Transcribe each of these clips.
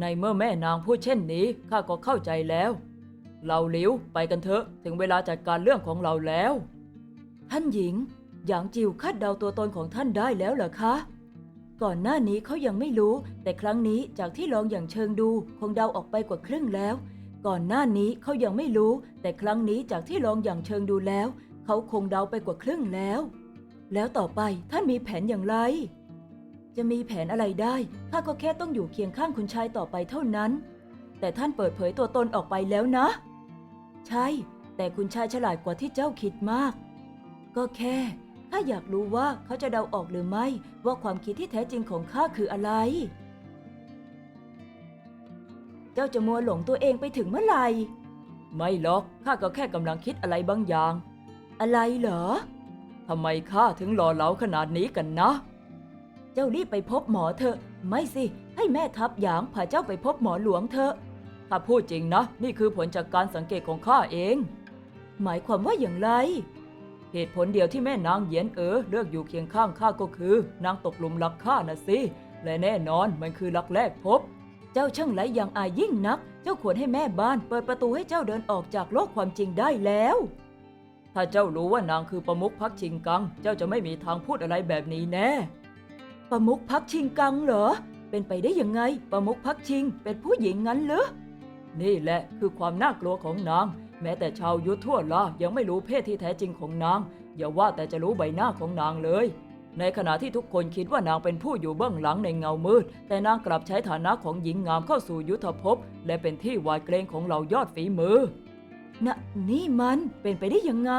ในเมื่อแม่นางพูดเช่นนี้ข้าก็เข้าใจแล้ว เราหลิวไปกันเถอะถึงเวลาจัดการเรื่องของเราแล้ว ท่านหญิง หยางจิวคาดเดาตัวตนของท่านได้แล้วเหรอคะ ก่อนหน้านี้เขายังไม่รู้ แต่ครั้งนี้จากที่ลองอย่างเชิงดูคงเดาออกไปกว่าครึ่งแล้ว ก่อนหน้านี้เขายังไม่รู้ แต่ครั้งนี้จากที่ลองอย่างเชิงดูแล้ว เขาคงเดาไปกว่าครึ่งแล้ว แล้วต่อไปท่านมีแผนอย่างไร จะมีแผนอะไรได้ข้าก็แค่ต้องอยู่เคียงข้างคุณชายต่อไปเท่านั้น แต่ท่านเปิดเผยตัวตนออกไปแล้วนะ ใช่ แต่คุณชายฉลาดกว่าที่เจ้าคิดมาก ก็แค่ข้าอยากรู้ว่าเขาจะเดาออกหรือไม่ ว่าความคิดที่แท้จริงของข้าคืออะไร เจ้าจะมัวหลงตัวเองไปถึงเมื่อไหร่ ไม่หรอกข้าก็แค่กำลังคิดอะไรบางอย่าง อะไรเหรอทำไมข้าถึงหล่อเหลาขนาดนี้กันนะ เจ้ารีบไปพบหมอเถอะ ไม่สิ ให้แม่ทัพหยางพาเจ้าไปพบหมอหลวงเถอะ ถ้าพูดจริงนะ นี่คือผลจากการสังเกตของข้าเอง หมายความว่าอย่างไร เหตุผลเดียวที่แม่นางเยียนเอ๋อเลือกอยู่เคียงข้างข้าก็คือ นางตกหลุมรักข้านะสิ และแน่นอนมันคือรักแรกพบ เจ้าช่างไรอย่างอายยิ่งนัก เจ้าควรให้แม่บ้านเปิดประตูให้เจ้าเดินออกจากโลกความจริงได้แล้วถ้าเจ้ารู้ว่านางคือประมุขพักชิงกัง เจ้าจะไม่มีทางพูดอะไรแบบนี้แน่ ประมุขพักชิงกังเหรอ เป็นไปได้ยังไงประมุขพักชิงเป็นผู้หญิงงั้นเหรอนี่แหละคือความน่ากลัวของนาง แม้แต่ชาวยุทธทั่วลายังไม่รู้เพศที่แท้จริงของนาง อย่าว่าแต่จะรู้ใบหน้าของนางเลย ในขณะที่ทุกคนคิดว่านางเป็นผู้อยู่เบื้องหลังในเงามืด แต่นางกลับใช้ฐานะของหญิงงามเข้าสู่ยุทธภพ และเป็นที่หวาดเกรงของเหล่ายอดฝีมือนะนี่มันเป็นไปได้ยังไง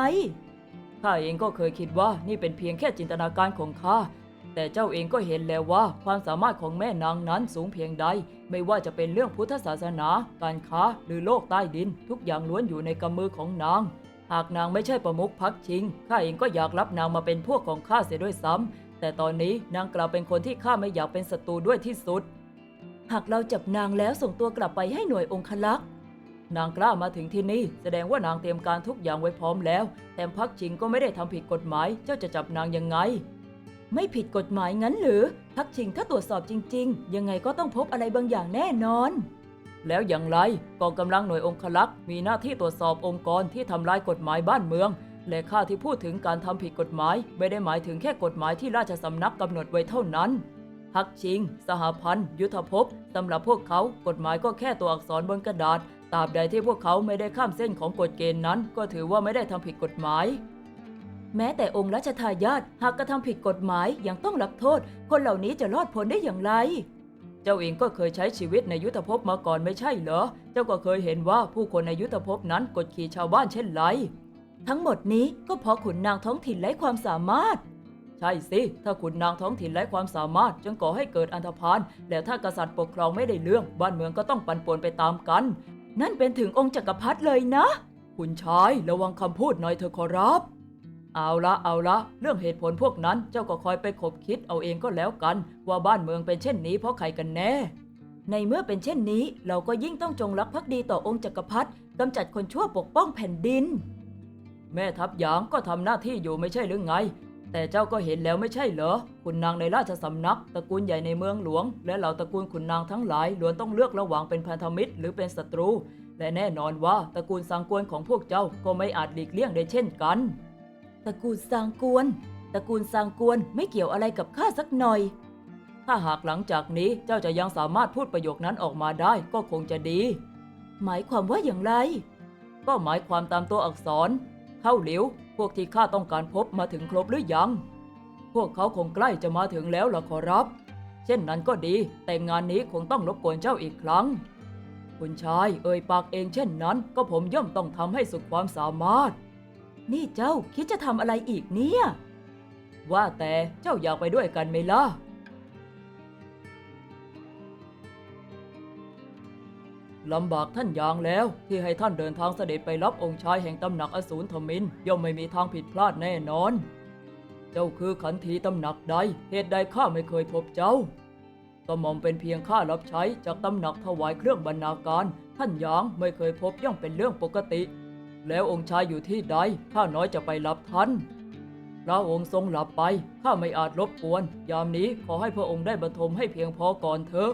ข้าเองก็เคยคิดว่านี่เป็นเพียงแค่จินตนาการของข้า แต่เจ้าเองก็เห็นแล้วว่าความสามารถของแม่นางนั้นสูงเพียงใด ไม่ว่าจะเป็นเรื่องพุทธศาสนา การค้าหรือโลกใต้ดิน ทุกอย่างล้วนอยู่ในกำมือของนาง หากนางไม่ใช่ประมุขพักชิงข้าเองก็อยากรับนางมาเป็นพวกของข้าเสียด้วยซ้ำแต่ตอนนี้นางกลับเป็นคนที่ข้าไม่อยากเป็นศัตรูด้วยที่สุด หากเราจับนางแล้วส่งตัวกลับไปให้หน่วยองคลักษ์นางกล้ามาถึงที่นี่แสดงว่านางเตรียมการทุกอย่างไว้พร้อมแล้วแต่พักชิงก็ไม่ได้ทำผิดกฎหมายเจ้าจะจับนางยังไง ไม่ผิดกฎหมายงั้นหรือพักชิงถ้าตรวจสอบจริง ๆ ยังไงก็ต้องพบอะไรบางอย่างแน่นอน แล้วอย่างไรกองกำลังหน่วยองคลักษ์มีหน้าที่ตรวจสอบองค์กรที่ทำลายกฎหมายบ้านเมือง และข้าที่พูดถึงการทำผิดกฎหมาย ไม่ได้หมายถึงแค่กฎหมายที่ราชสำนักกำหนดไว้เท่านั้นพักชิง สหพันธ์ ยุทธภพสำหรับพวกเขากฎหมายก็แค่ตัวอักษรบนกระดาษตราบใดที่พวกเขาไม่ได้ข้ามเส้นของกฎเกณฑ์นั้น ก็ถือว่าไม่ได้ทำผิดกฎหมาย แม้แต่องค์รัชทายาทหากกระทำผิดกฎหมายยังต้องรับโทษ คนเหล่านี้จะรอดพ้นได้อย่างไร เจ้าเองก็เคยใช้ชีวิตในยุทธภพมาก่อนไม่ใช่เหรอ เจ้าก็เคยเห็นว่าผู้คนในยุทธภพนั้นกดขี่ชาวบ้านเช่นไร ทั้งหมดนี้ก็เพราะขุนนางท้องถิ่นไร้ความสามารถ ใช่สิ ถ้าขุนนางท้องถิ่นไร้ความสามารถจึงก่อให้เกิดอันธพาล แล้วถ้ากษัตริย์ปกครองไม่ได้เรื่อง บ้านเมืองก็ต้องปั่นป่วนไปตามกัน นั่นเป็นถึงองค์จักรพรรดิเลยนะ คุณชายระวังคำพูดหน่อยเถอะขอรับ เอาละเอาละเรื่องเหตุผลพวกนั้นเจ้าก็คอยไปคบคิดเอาเองก็แล้วกัน ว่าบ้านเมืองเป็นเช่นนี้เพราะใครกันแน่ ในเมื่อเป็นเช่นนี้ เราก็ยิ่งต้องจงรักภักดีต่อองค์จักรพรรดิกำจัดคนชั่วปกป้องแผ่นดิน แม่ทัพหยางก็ทำหน้าที่อยู่ไม่ใช่หรือไง แต่เจ้าก็เห็นแล้วไม่ใช่เหรอขุนนางในราชสำนัก ตระกูลใหญ่ในเมืองหลวง และเหล่าตระกูลขุนนางทั้งหลายล้วนต้องเลือกระหว่างเป็นพันธมิตร หรือเป็นศัตรู และแน่นอนว่าตระกูลสังกวนของพวกเจ้าก็ไม่อาจหลีกเลี่ยงได้เช่นกัน ตระกูลซางกวน ตระกูลซางกวนไม่เกี่ยวอะไรกับข้าสักหน่อย ถ้าหากหลังจากนี้เจ้าจะยังสามารถพูดประโยคนั้นออกมาได้ก็คงจะดี หมายความว่าอย่างไร ก็หมายความตามตัวอักษร เข้าหลิว พวกที่ข้าต้องการพบมาถึงครบหรือยัง พวกเขาคงใกล้จะมาถึงแล้วล่ะขอรับ เช่นนั้นก็ดี แต่งานนี้คงต้องรบกวนเจ้าอีกครั้ง คุณชายเอ่ยปากเองเช่นนั้น ก็ผมย่อมต้องทำให้สุดความสามารถ นี่เจ้าคิดจะทำอะไรอีกเนี่ย ว่าแต่เจ้าอยากไปด้วยกันไหมล่ะ ลำบากท่านยางแล้ว ที่ให้ท่านเดินทางเสด็จไปรับองค์ชายแห่งตำหนักอสูรธมินย่อมไม่มีทางผิดพลาดแน่นอน เจ้าคือขันทีตำหนักใด เหตุใดข้าไม่เคยพบเจ้ากระหม่อมเป็นเพียงข้ารับใช้จากตำหนักถวายเครื่องบรรณาการ ท่านยางไม่เคยพบย่อมเป็นเรื่องปกติ แล้วองค์ชายอยู่ที่ใดข้าน้อยจะไปรับท่านพระองค์ทรงหลับไปข้าไม่อาจรบกวน ยามนี้ขอให้พระองค์ได้บรรทมให้เพียงพอก่อนเถอะ